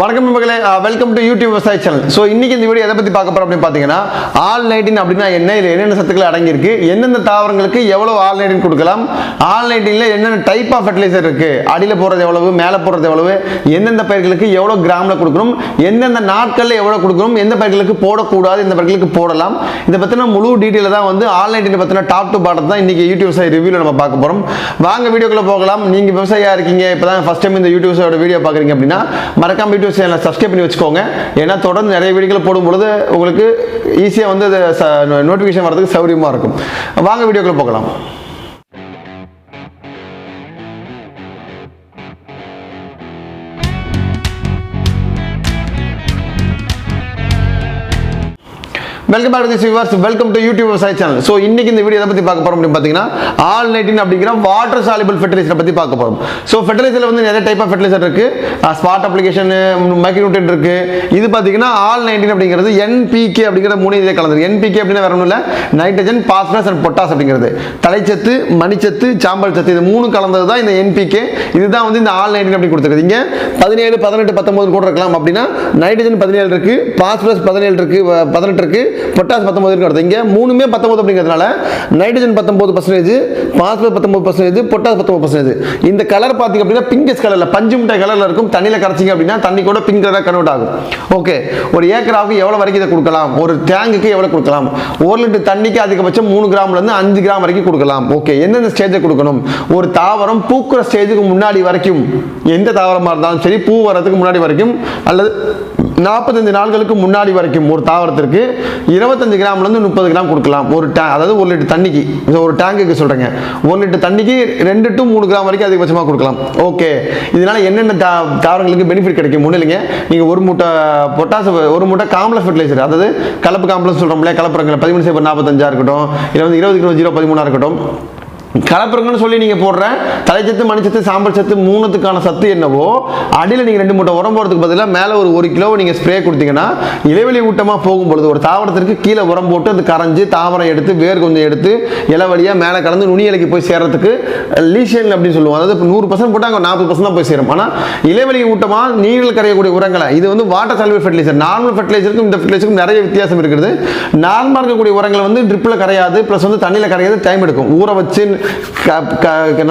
வணக்கம் நண்பர்களே welcome to YouTube விவசாய சேனல் ஸோ இன்னைக்கு இந்த வீடியோ எதை பற்றி பார்க்க போறோம் அப்படின்னு பார்த்தீங்கன்னா ஆல் நைட்டின் அப்படின்னா என்ன? இல்லை என்னென்ன சத்துக்கள் அடங்கியிருக்கு? எந்தெந்த தாவரங்களுக்கு எவ்வளோ ஆல் நைட்டின் கொடுக்கலாம்? ஆல் நைட்டின்ல என்னென்ன டைப் ஆஃப் ஃபெர்டிலைசர் இருக்கு? அடியில் போடுறது எவ்வளவு மேலே போடுறது எவ்வளவு எந்தெந்த பயிர்களுக்கு எவ்வளோ கிராமில் கொடுக்கணும் எந்தெந்த நாட்களில் எவ்வளோ கொடுக்கணும் எந்த பயிர்களுக்கு போடக்கூடாது எந்த பயிர்களுக்கு போடலாம். இதை பற்றின முழு டீட்டெயில் தான் வந்து ஆல் நைட்டின் பற்றின டாப் டு பாட்டம் தான் இன்னைக்கு யூடியூப் விவசாய ரிவ்யூவில் நம்ம பார்க்க போகிறோம் வாங்க வீடியோக்குள்ள போகலாம். நீங்கள் விவசாயியா இருக்கீங்க இப்போ தான் ஃபஸ்ட் டைம் இந்த யூடியூப்ஸோட வீடியோ பார்க்குறீங்க அப்படின்னா மறக்காம யூடியூப் சேனலை சப்ஸ்கிரைப் பண்ணி வச்சுக்கோங்க. ஏன்னா தொடர்ந்து நிறைய வீடியோக்கள் போடும் பொழுது உங்களுக்கு ஈஸியாக வந்து அது நோட்டிஃபிகேஷன் வரதுக்கு சௌகரியமாக இருக்கும். வாங்க வீடியோக்குள்ளே போகலாம். Welcome back to viewers welcome to YouTube விவசாய சேனல் ஸோ இன்னைக்கு இந்த வீடியோ எதை பற்றி பார்க்க போகிறோம் அப்படின்னு பார்த்தீங்கன்னா ஆல் நைட்டின் அப்படிங்கிற வாட்டர் சாலிபிள் ஃபெர்டிலைசரை பற்றி பார்க்க போகிறோம் ஸோ ஃபெர்டிலைசரில் வந்து நிறைய டைப் ஆஃப் ஃபெர்டிலைசர் இருக்கு. ஸ்பாட் அப்ளிகேஷன் மைக்ரோனியூட்டன் இருக்கு. இது பார்த்தீங்கன்னா ஆல் நைட்டின் அப்படிங்கிறது என்பிகே அப்படிங்கிற மூணு இதே கலந்துருக்கு என்பிகே அப்படின்னா வேற ஒன்றும் இல்லை. நைட்ரஜன் பாஸ்பரஸ் அண்ட் பொட்டாஸ் அப்படிங்கிறது. தலைச்சத்து மணிச்சத்து சாம்பல் சத்து இது மூணு கலந்தது தான் இந்த என்பிகே இதுதான் வந்து இந்த ஆல் நைட்டின் அப்படி கொடுத்துருக்குது. இங்கே பதினேழு பதினெட்டு பத்தொம்பது கூட இருக்கலாம் அப்படின்னா நைட்ரஜன் பதினேழு இருக்கு பாஸ்பரஸ் பதினேழு இருக்கு பதினெட்டு இருக்கு. பொட்டாஸ் பத்தொன்பது இருக்கு அடுத்து இங்கே மூணுமே பத்தொம்பது அப்படிங்கிறதுனால நைட்ரஜன் பத்தொம்பது பர்சன்டேஜ் பாஸ்பரஸ் பத்தொம்பது பர்சன்டேஜ் பொட்டாஸ் பத்தொம்பது பர்சன்டேஜ் இந்த கலர் பார்த்தீங்க அப்படின்னா பிங்கஸ் கலரில் பஞ்சு மிட்டாய் கலரில் இருக்கும். தண்ணியில் கரைச்சிங்க அப்படின்னா தண்ணி கூட பிங்க் கலராக கன்வெர்ட் ஆகும். ஓகே ஒரு ஏக்கராவுக்கு எவ்வளோ வரைக்கும் இதை கொடுக்கலாம்? ஒரு டேங்குக்கு எவ்வளோ கொடுக்கலாம்? ஒரு லிட்டர் தண்ணிக்கு அதிகபட்சம் மூணு கிராம்லேருந்து அஞ்சு கிராம் வரைக்கும் கொடுக்கலாம். ஓகே எந்தெந்த ஸ்டேஜை கொடுக்கணும்? ஒரு தாவரம் பூக்குற ஸ்டேஜுக்கு முன்னாடி வரைக்கும் எந்த தாவரமாக இருந்தாலும் சரி பூ வர்றதுக்கு முன்னாடி வரைக்கும் அல்லது நாற்பத்தஞ்சு நாள்களுக்கு முன்னாடி வரைக்கும் ஒரு தாவரத்திற்கு இருபத்தஞ்சு கிராம்லேருந்து முப்பது கிராம் கொடுக்கலாம். ஒரு டே அதாவது ஒரு லிட்டர் தண்ணிக்கு. இது ஒரு டேங்குக்கு சொல்கிறேங்க ஒரு லிட்டர் தண்ணிக்கு ரெண்டு டு மூணு கிராம் வரைக்கும் அதிகபட்சமாக கொடுக்கலாம். ஓகே. இதனால என்னென்ன தா தாவரங்களுக்கு பெனிஃபிட் கிடைக்கும் ஒன்றும் இல்லைங்க. நீங்கள் ஒரு மூட்டை பொட்டாசு ஒரு மூட்டை காம்ப்ளஸ் ஃபெர்டிலைசர் அதாவது கலப்பு காம்ப்ளஸ் சொல்கிறோம் இல்லையா பதிமூணு சைபர் நாற்பத்தஞ்சாக இருக்கட்டும் இருபது இருபது கிலோ ஜீரோ பதிமூணா இருக்கட்டும் கலப்புறங்கன்னு சொல்லி நீங்கள் போடுற தலைச்சத்து மணிச்சத்து சாம்பல் சத்து மூணுத்துக்கான சத்து என்னவோ அடியில் நீங்கள் ரெண்டு மூட்டை உரம் போடுறதுக்கு பதிலாக மேலே ஒரு ஒரு கிலோ நீங்கள் ஸ்ப்ரே கொடுத்தீங்கன்னா இலைவெளி ஊட்டமாக போகும்பொழுது ஒரு தாவரத்திற்கு கீழே உரம் போட்டு அது கரைஞ்சி தாவரம் எடுத்து வேர் கொஞ்சம் எடுத்து இலை வழியாக மேலே கலந்து நுனி இலைக்கு போய் சேர்றதுக்கு லீஷன் அப்படின்னு சொல்லுவோம் அதாவது இப்போ நூறு பர்சன்ட் போட்டால் அங்கே நாற்பது பர்சன்ட் தான் போய் சேரும். ஆனால் இலைவெளி ஊட்டமாக நீரில் கரையக்கூடிய உரங்களை இது வந்து வாட்டர் சால்வல் ஃபெர்டிலைசர் நார்மல் ஃபெர்டிலைசருக்கும் இந்த ஃபெர்டிலைசருக்கும் நிறைய வித்தியாசம் இருக்குது. நார்மலாக இருக்கக்கூடிய உரங்களை வந்து ட்ரிப்பில் கரையாது ப்ளஸ் வந்து தண்ணியில் கரையாது டைம் எடுக்கும். ஊற வச்சு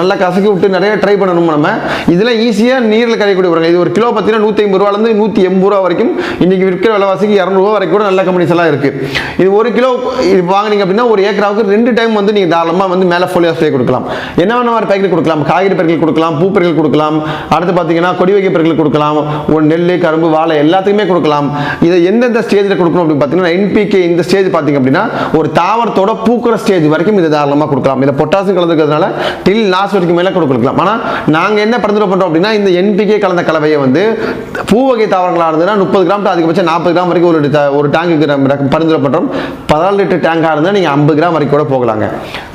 நல்லா கசக்கி விட்டு நிறைய ட்ரை பண்ணணும் நம்ம? இதில் ஈஸியாக நீரில் கரையக்கூடிய உரங்கள். இது ஒரு கிலோ பார்த்தீங்கன்னா நூற்றி ஐம்பது ரூபாலேருந்து நூற்றி எண்பது ரூபா வரைக்கும் இன்றைக்கி விற்கிற விலைவாசிக்கு இரநூறுவா வரைக்கும் கூட நல்ல கம்பெனிஸ் எல்லாம் இருக்குது இது ஒரு கிலோ இது வாங்குனீங்க அப்படின்னா ஒரு ஏக்கராவுக்கு ரெண்டு டைம் வந்து நீங்கள் தாராளமாக வந்து மேலே ஃபோலியோ ஸ்ப்ரே கொடுக்கலாம். என்னென்ன மாதிரி பயிர்கள் கொடுக்கலாம். காய்கறி பயிர்கள் கொடுக்கலாம் பூ பயிர்கள் கொடுக்கலாம். அடுத்து பார்த்தீங்கன்னா கொடி வகை பயிர்கள் கொடுக்கலாம். ஒரு நெல் கரும்பு வாழை எல்லாத்துக்குமே கொடுக்கலாம். இதை எந்தெந்த ஸ்டேஜில் கொடுக்கணும் அப்படின்னு பார்த்தீங்கன்னா என்பிகே இந்த ஸ்டேஜ் பார்த்தீங்க அப்படின்னா ஒரு தாவரத்தோட பூக்கிற ஸ்டேஜ் வரைக்கும் இதை தாராளமாக கொடுக்கலாம். இதை பொட்டாசியம் கலந்துருக்கிறதுனால டில் லாஸ்ட் வரைக்கும் மேலே கொடுக்கலாம். ஆனால் நாங்கள் என்ன பரிந்துரை பண்ணுறோம் அப்படின்னா இந்த என்பிகே கலந்த கலவையை வந்து பூ வகை தாவரங்களாக இருந்ததுன்னா முப்பது கிராம் டு அதிகபட்சம் நாற்பது கிராம் வரைக்கும் ஒரு ஒரு டேங்குக்கு நம்ம பரிந்துரை பண்ணுறோம் பதினாலு லிட்டர் டேங்காக இருந்தால் நீங்கள் ஐம்பது கிராம் வரைக்கும் கூட போகலாங்க.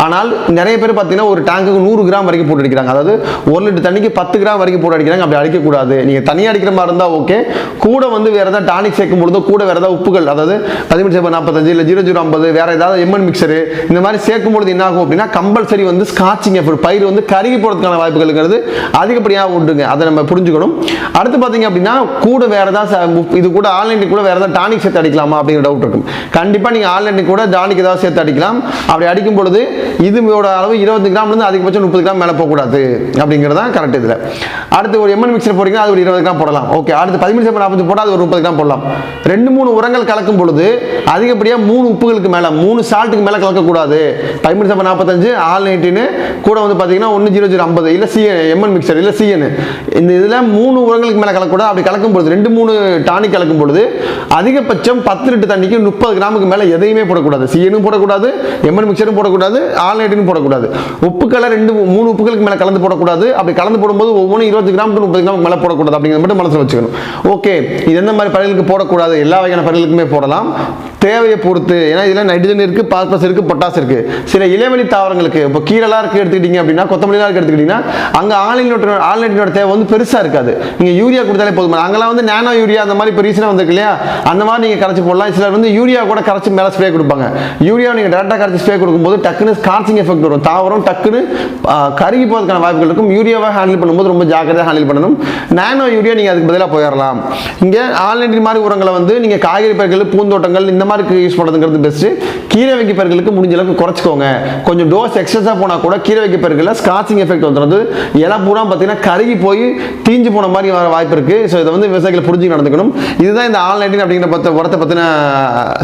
ஆனால் நிறைய பேர் பார்த்தீங்கன்னா ஒரு டேங்குக்கு நூறு கிராம் வரைக்கும் போட்டு அடிக்கிறாங்க. அதாவது ஒரு லிட்டர் தண்ணிக்கு பத்து கிராம் வரைக்கும் போட்டு அடிக்கிறாங்க. அப்படி அடிக்கக்கூடாது. நீங்கள் தனியாக அடிக்கிற மாதிரி இருந்தால் ஓகே கூட வந்து வேறு ஏதாவது டானிக் சேர்க்கும் பொழுது கூட வேறு ஏதாவது உப்புகள் அதாவது பதிமூணு சேப்பர் நாற்பத்தஞ்சு இல்லை ஜீரோ ஜீரோ ஐம்பது வேறு ஏதாவது எம்என் மிக்சரு இந்த மாதிரி சேர்க்கும் பொழுது என்ன ஆகும் அப்படின்னா கம்பல்சரி வந்து ஸ்காட்சிங் எஃபர்ட் பயிர் வந்து கருகி போகிறதுக்கான வாய்ப்புகள்ங்கிறது அதிகப்படியாக உண்டுங்க. அதை நம்ம புரிஞ்சுக்கணும். அடுத்து பார்த்தீங்க அப்படின்னா கூட வேறு ஏதாவது இது கூட ஆன்லைன் கூட வேறு ஏதாவது டானிக் சேர்த்து அடிக்கலாமா அப்படிங்கிற டவுட் இருக்கும். கண்டிப்பாக நீங்கள் ஆன்லைன் கூட டானிக் ஏதாவது சேர்த்து அடிக்கலாம். அப்படி அடிக்கும் பொழுது இதோட அளவு இருபது கிராம்லேருந்து அதிகபட்சம் முப்பது கிராம் மேலே போகக்கூடாது அப்படிங்கிறது தான் கரெக்ட் இதில். அடுத்து ஒரு எம்என் மிக்சர் போட்டிங்கன்னா அது ஒரு இருபது கிராம் போடலாம். ஓகே அடுத்து பதிமூணு சேப்பர் நாற்பது போட்டால் அது ஒரு முப்பது கிராம் போடலாம். ரெண்டு மூணு உரங்கள் கலக்கும் பொழுது அதிகப்படியாக மூணு உப்புகளுக்கு மேலே மூணு சால்ட்டுக்கு மேலே கலக்கக்கூடாது. பதிமூணு சேப்பர் நாற்பத்தஞ்சு ஆல் நைன்டீனு கூட வந்து பார்த்தீங்கன்னா ஒன்று ஜீரோ ஜீரோ ஐம்பது இல்லை சிஎன் எம்என் மிக்சர் இல்லை சிஎன் இந்த இதில் மூணு உரங்களுக்கு மேலே கலக்கக்கூடாது அப்படி கலக்கும் பொழுது ரெண்டு மூணு டானிக் கலக்கும் பொழுது அதிகபட்சம் பத்து லிட்டர் தண்ணிக்கு முப்பது கிராமுக்கு மேலே எதையுமே போடக்கூடாது. சிஎனும் போடக்கூடாது எம்என் மிக்சரும் போடக்கூடாது ஆல் நைட்டும் போடக்கூடாது. உப்புக்களை ரெண்டு மூணு உப்புகளுக்கு மேலே கலந்து போடக்கூடாது. அப்படி கலந்து போடும்போது ஒவ்வொன்றும் இருபது கிராம் டு முப்பது கிராம் மேலே போடக்கூடாது அப்படிங்கிறது மட்டும் மனசில் வச்சுக்கணும். ஓகே இது எந்த மாதிரி பயிர்களுக்கு போடக்கூடாது? எல்லா வகையான பயிர்களுக்குமே போடலாம். தேவையை பொறுத்து ஏன்னா இதில் நைட்ரஜன் இருக்குது பாஸ்பஸ் இருக்குது பொட்டாஸ் இருக்குது சில இலைவெளி தாவரங்களுக்கு இப்போ கீழலாம் இருக்கு எடுத்துக்கிட்டீங்க அப்படின்னா கொத்தமல்லாம் இருக்கு எடுத்துக்கிட்டீங்கன்னா அங்கே ஆன்லைனோட ஆன்லைனோட தேவை வந்து பெருசாக இருக்காது. நீங்கள் யூரியா கொடுத்தாலே போதும். அங்கெல்லாம் வந்து நானோ யூரியா அந்த மாதிரி இப்போ ரீசனாக வந்திருக்கு இல்லையா? அந்த மாதிரி நீங்கள் கரைச்சி போடலாம். சிலர் வந்து யூரியா கூட கரைச்சி மேலே ஸ்ப்ரே கொடுப்பாங்க. யூரியா நீங்கள் டேரெக்டாக கரைச்சி ஸ்ப்ரே கொடுக்கும்போது டக்குன்னு ஸ்கார்ச்சிங் எஃபெக்ட் வரும். தாவரம் டக்குன்னு கருகி போகிறதுக்கான வாய்ப்புகள் இருக்கும். யூரியாவை ஹேண்டில் பண்ணும்போது ரொம்ப ஜாக்கிரதையாக ஹேண்டில் பண்ணணும். நானோ யூரியா நீங்கள் அதுக்கு பதிலாக போயிடலாம் இங்கே ஆன்லைன் மாதிரி உரங்களை வந்து நீங்கள் காய்கறி பயிர்கள் பூந்தோட்டங்கள் இந்த மாதிரி யூஸ் பண்ணுறதுங்கிறது பெஸ்ட்டு கீரை வைக்க பயிர்களுக்கு முடிஞ்ச அளவுக்கு குறைச்சிக்கோங்க. கொஞ்சம் டோஸ் எக்ஸஸாக போனால் கூட கீரை வைக்க பயிர்களில் ஸ்காச்சிங் எஃபெக்ட் வந்துடுறது. இலை பூரா பார்த்தீங்கன்னா கருகி போய் தீஞ்சு போன மாதிரி வர வாய்ப்பு இருக்குது ஸோ இதை வந்து விவசாயிகள் புரிஞ்சு நடந்துக்கணும். இதுதான் இந்த ஆன்லைன் அப்படிங்கிற பத்த உரத்தை பற்றின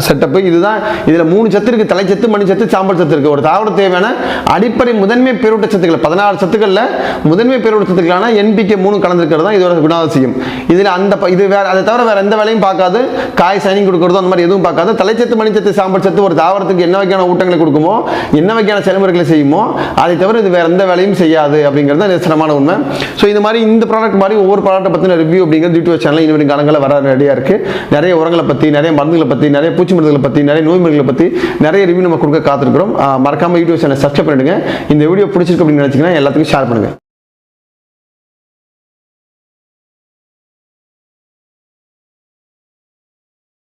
செட்டப்பு இதுதான் இதில் மூணு சத்து இருக்குது தலைச்சத்து மணிச்சத்து சாம்பல் சத்து இருக்குது ஒரு தாவர தேவையான அடிப்படை முதன்மை பேரூட்ட சத்துக்கள் பதினாறு சத்துக்களில் முதன்மை பேரூட்ட சத்துக்களான என்பிகே மூணு கலந்துருக்கிறது தான் இதோட குணாவசியம் இதில் அந்த இது வேற அதை தவிர வேறு எந்த வேலையும் பார்க்காது. காய் சைனிங் கொடுக்குறதோ அந்த மாதிரி எதுவும் பார்க்காது. தலைச்சத்து மணிச்சத்து சாம்பல் சத்து ஒரு தாவரத்துக்கு என்ன வகையான ஊட்டங்களை கொடுக்குமோ என்ன வகையான செயல்முறைகளை செய்யுமோ அதை தவிர இது வேறு எந்த வேலையும் செய்யாது அப்படிங்கிறது தான் நிதர்சனமான உண்மை. ஸோ இந்த மாதிரி இந்த ப்ராடக்ட் மாதிரி ஒவ்வொரு ப்ராடக்ட்டை பற்றின ரிவ்யூ அப்படிங்கிறது யூடியூப் சேனல் இனி காலங்களில் வர ரெடியாக இருக்குது நிறைய உரங்களை பற்றி நிறைய மருந்துகளை பற்றி நிறைய பூச்சி மருந்துகளை பற்றி நிறைய நோய் மருந்துகளை பற்றி நிறைய ரிவ்யூ நம்ம கொடுக்க காத்திருக்கிறோம். மறக்காமல் மறக்காம யூடியூப் சேனல் சப்ஸ்கிரைப் பண்ணிடுங்க. இந்த வீடியோ பிடிச்சிருக்கு அப்படின்னு நினச்சிங்கன்னா எல்லாத்துக்கும் ஷேர் பண்ணுங்கள்